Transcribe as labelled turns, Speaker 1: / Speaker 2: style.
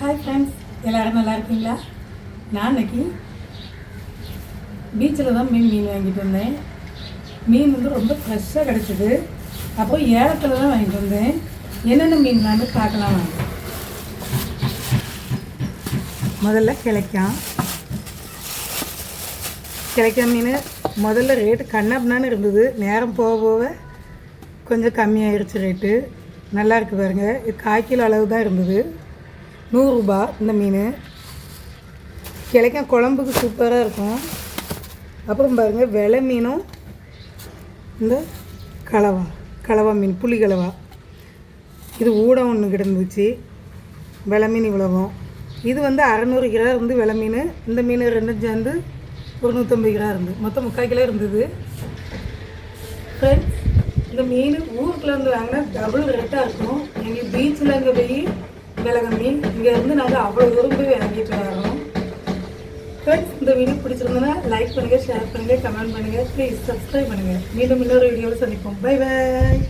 Speaker 1: Hi friends எல்லோரும் நல்லா இருக்கீங்களா? நான் இன்னைக்கு பீச்சில் தான் மீன் மீன் வாங்கிட்டு வந்தேன். மீன் வந்து ரொம்ப ஃப்ரெஷ்ஷாக கிடச்சிது. அப்போ ஏலத்தில் தான் வாங்கிட்டு வந்தேன். என்னென்ன மீன் வந்து பார்க்கலாம் வாங்க. முதல்ல கிளைக்காம் கிளைக்கா மீன் முதல்ல ரேட்டு கண்ணப்னான்னு இருந்தது. நேரம் போக போக கொஞ்சம் கம்மியாயிருச்சு ரேட்டு நல்லா இருக்குது பாருங்கள் இது கால் கிலோ அளவு தான் இருந்தது. நூறுரூபா இந்த மீன். கிளைக்கா குழம்புக்கு சூப்பராக இருக்கும். அப்புறம் பாருங்கள் விலை மீனும் இந்த கலவா கலவா மீன் புளி கலவா. இது ஊடம் ஒன்று கிடந்துச்சு. விலை மீன் இவ்வளவும். இது வந்து அறநூறு கிலோ இருந்து விலை மீன். இந்த மீன் ரெண்டும் சேர்ந்து ஒரு நூற்றம்பது கிலோ இருந்து. மொத்தம் முக்கால் கிலோ இருந்தது. ஃப்ரெண்ட்ஸ் இந்த மீன் ஊருக்குள்ளேருந்து வாங்கினா டபுள் ரேட்டாக இருக்கும் எங்கள் பீச்சில் இங்கே போய் விலை மீன். இங்கேருந்து நாங்கள் அவ்வளோ தூரம் போய் வாங்கிட்டு வரோம். ஃப்ரெண்ட்ஸ் இந்த வீடியோ பிடிச்சிருந்தனா லைக் பண்ணுங்கள் ஷேர் பண்ணுங்கள் கமெண்ட் பண்ணுங்கள் ப்ளீஸ் சப்ஸ்கிரைப் பண்ணுங்கள் மீண்டும் இன்னொரு வீடியோவில் சந்திப்போம். Bye bye